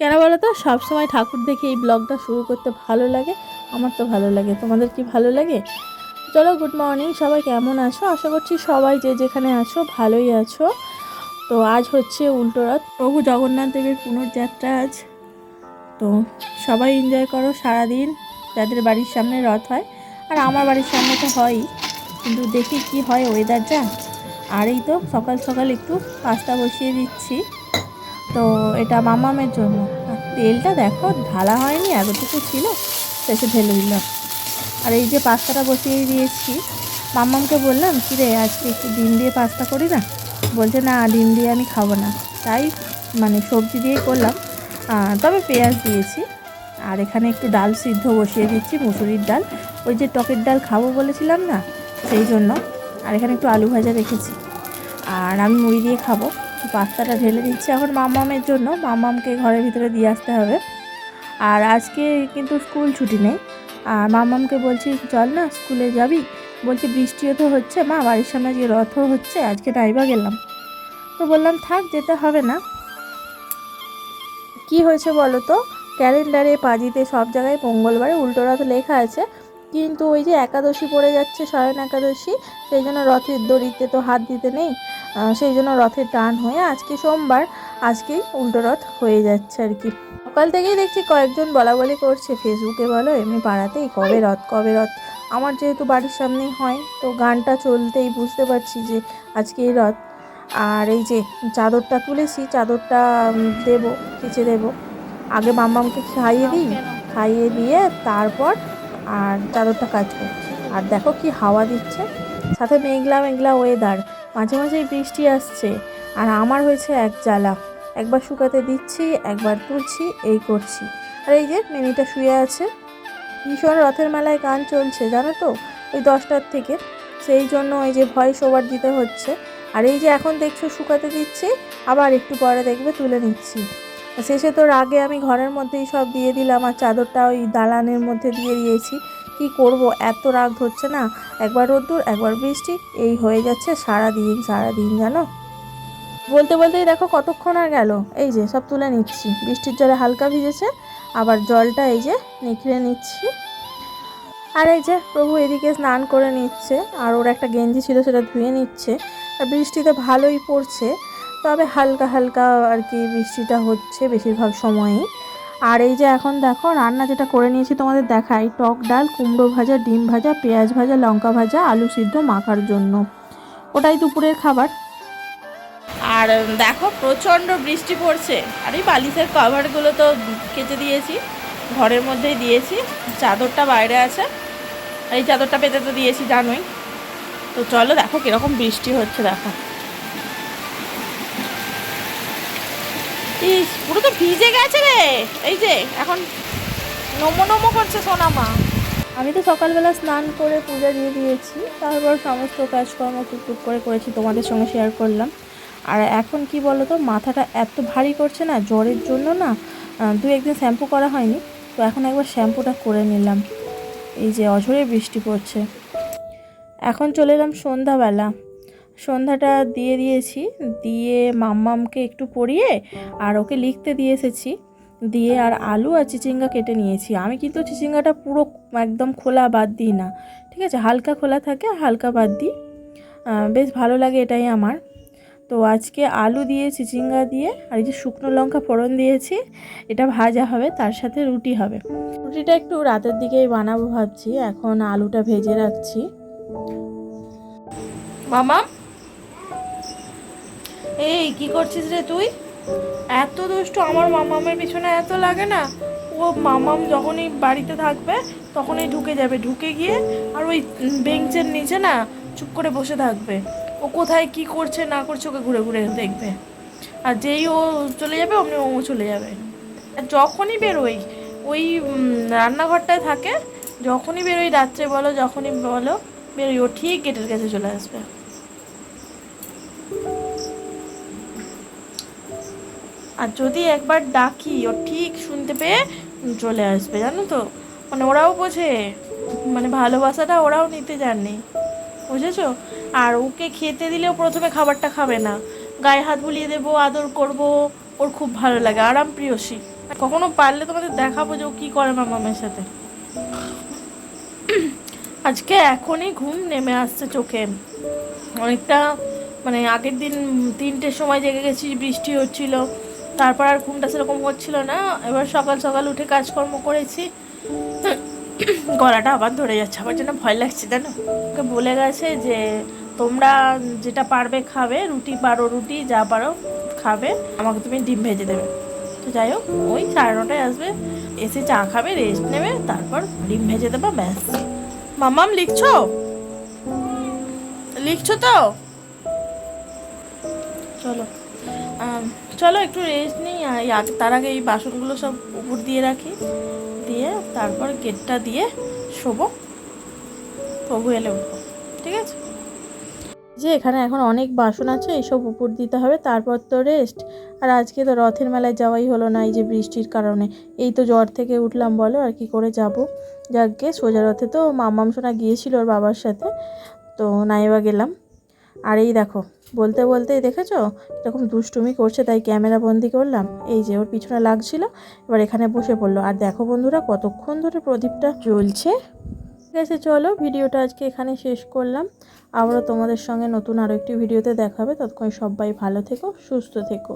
কেন বলো তো? সবসময় ঠাকুর দেখে এই ব্লগটা শুরু করতে ভালো লাগে। আমার তো ভালো লাগে। তোমাদের কি ভালো লাগে? চলো গুড মর্নিং সবাই কেমন আছো? আশা করছি সবাই যে যেখানে আছো, ভালোই আছো। তো আজ হচ্ছে উল্টো রথ। প্রভু জগন্নাথ দেবের পুনর্যাত্রা আজ। তো সবাই এনজয় করো সারাদিন, যাদের বাড়ির সামনে রথ হয়। আর আমার বাড়ির সামনে তো হয়ই। কিন্তু দেখি কি হয় ওয়েদার যা। আর এই তো সকাল সকাল একটু পাস্তা বসিয়ে দিচ্ছি। এটা মামামের জন্য। তেলটা দেখো, ঢালা হয়নি, এতটুকু ছিল, শেষে ঢেলে দিলাম আর এই যে পাস্তাটা বসিয়ে দিয়েছি মাম্মামকে বললাম কি রে আজকে একটু ডিম দিয়ে পাস্তা করি না? বলছে, না, ডিম দিয়ে আমি খাব না। তাই মানে সবজি দিয়ে করলাম। তবে পেঁয়াজ দিয়েছি। আর এখানে একটু ডাল সিদ্ধ বসিয়ে দিচ্ছি, মুসুরির ডাল। ওই যে টকের ডাল খাব বলেছিলাম না, সেই জন্য। আর এখানে একটু আলু ভাজা রেখেছি। আর আমি মুড়ি দিয়ে খাব। তো পাস্তাটা ঢেলে দিচ্ছি। এখন মামামের জন্য মামামকে ঘরের ভিতরে দিয়ে আসতে হবে। আর আজকে কিন্তু স্কুল ছুটি নেই। আর মামামকে বলছি, চল না, স্কুলে যাবি? বলছি, বৃষ্টিও তো হচ্ছে মা, বাড়ির সামনে যে রথও হচ্ছে, আজকে নাইবা গেলাম। তো বললাম, থাক, যেতে হবে না। কি হয়েছে বলো তো? ক্যালেন্ডারে পাজিতে সব জায়গায় মঙ্গলবারে উল্টো রথ লেখা আছে। কিন্তু ওই যে একাদশী পড়ে যাচ্ছে, শয়ন একাদশী, সেই জন্য রথের দড়িতে তো হাত দিতে নেই সেই জন্য রথের টান হয়ে আজকে সোমবার, আজকেই উল্টো রথ হয়ে যাচ্ছে আর কি। সকাল থেকেই দেখছি কয়েকজন বলা বলি করছে, ফেসবুকে বলো, এমনি পাড়াতেই, কবে রথ কবে রথ? আমার যেহেতু বাড়ির সামনেই হয়, তো গানটা চলতেই বুঝতে পারছি যে আজকেই রথ। আর এই যে চাদরটা তুলেছি, চাদরটা দেবো, কেচে দেবো। আগে মাম্মামকে খাইয়ে দিই, খাইয়ে দিয়ে তারপর আর চাদরটা কাজ করছে। আর দেখো কি হাওয়া দিচ্ছে। সাথে মেঘলা মেঘলা ওয়েদার মাঝে মাঝেই বৃষ্টি আসছে। আর আমার হয়েছে এক জ্বালা। একবার শুকাতে দিচ্ছি, একবার তুলছি, এই করছি। আর এই যে মিনিটা শুয়ে আছে। ভীষণ রথের মেলায় গান চলছে, জানো তো? ওই দশটার থেকে। সেই জন্য ওই যে ভয়েস ওভার দিতে হচ্ছে। আর এই যে এখন দেখছ শুকাতে দিচ্ছি, আবার একটু পরে দেখবে তুলে নিচ্ছি। শেষে তো রাগে আমি ঘরের মধ্যেই সব দিয়ে দিলাম আর চাদরটা ওই দালানের মধ্যে দিয়ে দিয়েছি। কি করব? এত রাগ ধরছে না। একবার রোদ্দুর, একবার বৃষ্টি, এই হয়ে যাচ্ছে সারা দিন সারা দিন জানো? বলতে বলতেই দেখো কতক্ষণ আর গেল। এই যে সব তুলে নিচ্ছি। বৃষ্টির জলে হালকা ভিজেছে, আবার জলটা এই যে নিখড়ে নিচ্ছি। আর এই যে প্রভু এদিকে স্নান করে নিচ্ছে, আর ওর একটা গেঞ্জি ছিল সেটা ধুয়ে নিচ্ছে। আর বৃষ্টিতে ভালোই পড়ছে। তবে হালকা হালকা আর কি বৃষ্টিটা হচ্ছে বেশিরভাগ সময়ই। আর এই যে এখন দেখো, রান্না যেটা করে নিয়েছি তোমাদের দেখাই, টক ডাল, কুমড়ো ভাজা, ডিম ভাজা, পেঁয়াজ ভাজা, লঙ্কা ভাজা, আলু সিদ্ধ মাখার জন্য। ওটাই দুপুরের খাবার। আর দেখো, প্রচণ্ড বৃষ্টি পড়ছে। আর এই বালিশের কভারগুলো তো কেচে দিয়েছি, ঘরের মধ্যেই দিয়েছি, চাদরটা বাইরে আছে। এই চাদরটা পেতে তো দিয়েছি জানোই। তো চলো দেখো কীরকম বৃষ্টি হচ্ছে, দেখো। ইস, পুরো তো ভিজে গেছে রে। এই যে, এখন নমো নমো করছে সোনামা। আমি তো সকালবেলা স্নান করে পূজা দিয়ে দিয়েছি, তারপর সমস্ত কাজকর্ম টুকটুক করে করেছি, তোমাদের সঙ্গে শেয়ার করলাম। আর এখন কি বলো তো মাথাটা এত ভারী করছে না, জ্বরের জন্য না দু একদিন শ্যাম্পু করা হয়নি, তো এখন একবার শ্যাম্পুটা করে নিলাম। এই যে অঝরে বৃষ্টি পড়ছে। এখন চলে এলাম সন্ধ্যাবেলা। সন্ধ্যাটা দিয়ে দিয়েছি, দিয়ে মাম্মামকে একটু পরিয়ে আর ওকে লিখতে দিয়ে এসেছি। দিয়ে আর আলু আর চিচিঙ্গা কেটে নিয়েছি। আমি কিন্তু চিচিঙ্গাটা পুরো একদম খোলা বাদ দিই না। ঠিক আছে, হালকা খোলা থাকে, হালকা বাদ দিই। বেশ ভালো লাগে এটাই আমার। তো আজকে আলু দিয়ে, চিচিঙ্গা দিয়ে আর এই যে শুকনো লঙ্কা ফোড়ন দিয়েছি, এটা ভাজা হবে, তার সাথে রুটি হবে। রুটিটা একটু রাতের দিকেই বানাবো ভাবছি, এখন আলুটা ভেজে রাখছি। মামা এই, কি করছিস রে তুই? এত দুষ্ট আমার মামামের পিছনে এত লাগে না? ও মামাম যখনই বাড়িতে থাকবে, তখনই ঢুকে যাবে। ঢুকে গিয়ে আর ওই বেঞ্চের নিচে না চুপ করে বসে থাকবে। ও কোথায় কি করছে না করছে ওকে ঘুরে ঘুরে দেখবে। আর যেই ও চলে যাবে, অমনি ও চলে যাবে। আর যখনই বেরোই, ওই রান্নাঘরটায় থাকে, যখনই বেরোই রাত্রে বলো, যখনই বলো, বেরোই। ও ঠিক গেটের কাছে চলে আসবে। আর যদি একবার ডাকি, ও ঠিক শুনতে পেয়ে চলে আসবে, জানো তো? মানে ওরাও বোঝে মানে ভালোবাসাটা ওরাও নিতে জানে। বুঝেছ? আর ওকে খেতে দিলেও প্রথমে খাবারটা খাবে না। গায়ে হাত বুলিয়ে দেবো, আদর করব, ওর খুব ভালো লাগে, আরাম প্রিয়সী কখনো পারলে তোমাদের দেখাবো যে ও কী করে মামামের সাথে। আজকে এখনই ঘুম নেমে আসছে চোখে। অনেকটা মানে আগের দিন তিনটের সময় জেগে গেছি, বৃষ্টি হচ্ছিল। তারপর আর ঘুমটা সেরকম হচ্ছিল না। এবার সকাল সকাল উঠে কাজকর্ম করেছি। গলাটা আবার ধরে যাচ্ছে। আমার জন্য ভয় লাগছে, জানো? ওকে বলে গেছে যে, তোমরা যেটা পারবে খাবে, রুটি পারো, রুটি যা পারো খাবে, আমাকে তুমি ডিম ভেজে দেবে। তো যাই হোক, ওই সাড়ে নটায় আসবে। এসে চা খাবে রেস্ট নেবে, তারপর ডিম ভেজে দেবা, ব্যাস। মামাম লিখছো? লিখছো তো? চলো। চলো একটু রেস্ট নিই আগে- তার আগে এই বাসনগুলো সব উপর দিয়ে রাখি। দিয়ে তারপর গেটটা দিয়ে শোবো। প্রভু এলে উঠবো, ঠিক আছে? যে এখানে এখন অনেক বাসন আছে, এইসব উপর দিতে হবে, তারপর তো রেস্ট আর আজকে তো রথের মেলায় যাওয়াই হলো না এই যে বৃষ্টির কারণে। এই তো জ্বর থেকে উঠলাম, বলো, আর কি করে যাব? যাকে সোজা রথে তো মামাম সোনা গিয়েছিল ওর বাবার সাথে, তো নাইবা গেলাম। আর এই দেখো, বলতে বলতেই দেখেছ? এরকম দুষ্টুমি করছে, তাই ক্যামেরা বন্দি করলাম। এই যে ওর পিছনে লাগছিল, এবার এখানে বসে পড়ল। আর দেখো বন্ধুরা, কতক্ষণ ধরে প্রদীপটা জ্বলছে। ঠিক আছে, চলো ভিডিওটা আজকে এখানে শেষ করলাম। আবারও তোমাদের সঙ্গে নতুন আরও একটি ভিডিওতে দেখাবে ততক্ষণ সবাই ভালো থেকো, সুস্থ থেকো।